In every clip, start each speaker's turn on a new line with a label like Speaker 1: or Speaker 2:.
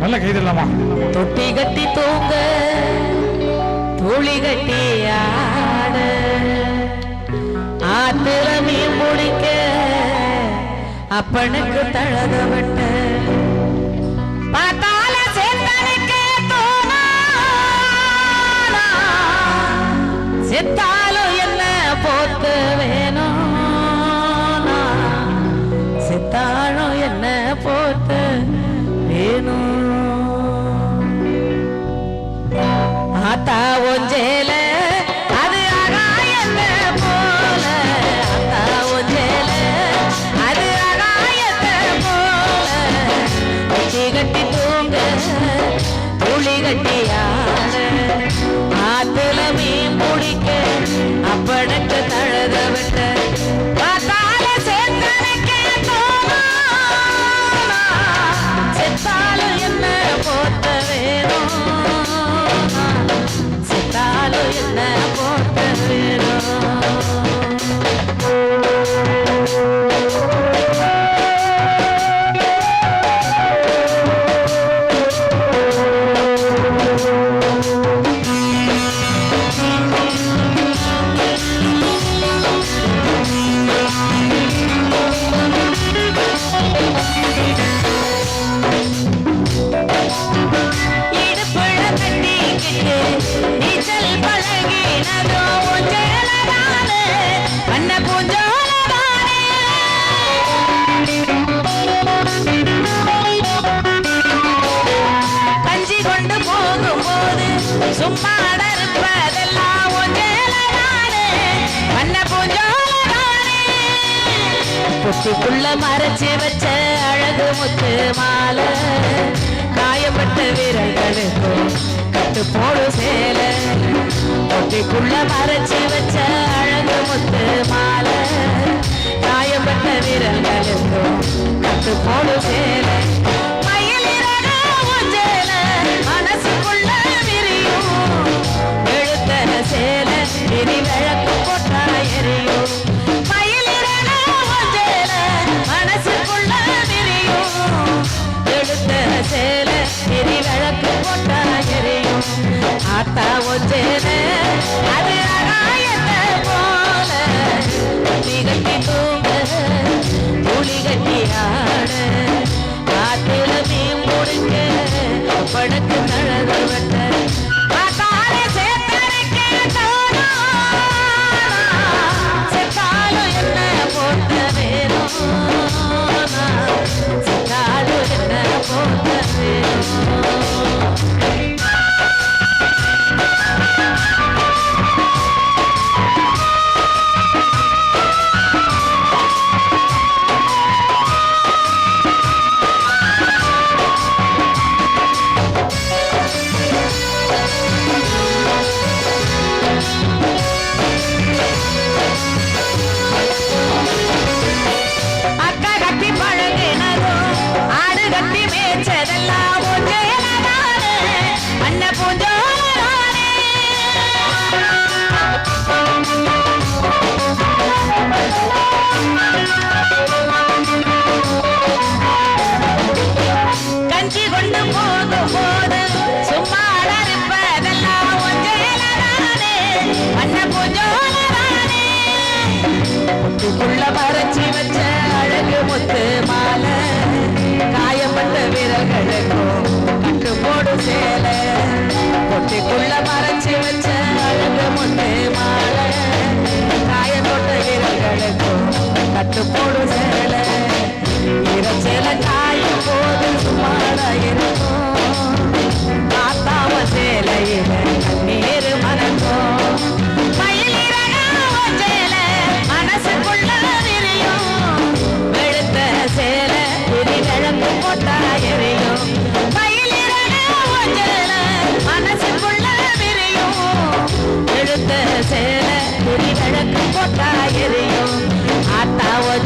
Speaker 1: நல்ல கைது இல்லாமா
Speaker 2: தொட்டி கட்டி தூங்க துளி கட்டி ஆட. ஆத்திரமே முடிக்க அப்பனுக்கு தழக விட்ட. ಹುಳಿಗಡ್ಡೆಯ மூச்சுக்குள்ள மறைச்சு வச்ச அழகு முத்து மாலை. காயப்பட்ட வீரர்களுக்கும் கட்டு போடு சேலை. தொட்டிக்குள்ள மறைச்சு வச்ச அழகு முத்து மாலை. காயப்பட்ட வீரர்களுக்கும் మాట వచ్చేనే. అదే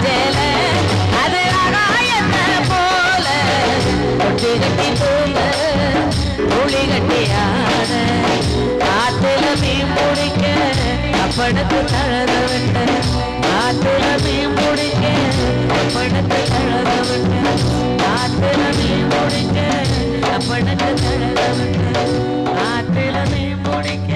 Speaker 2: மஞ்சள அது ஆகாயத்தை போல? கொட்டி கட்டி தூங்க புளி கட்டி ஆட காத்துல மீன் பிடிக்க அப்படத்து தழக விட்ட. காத்துல மீன் பிடிக்க அப்படத்து தழக விட்ட. காத்துல மீன் பிடிக்க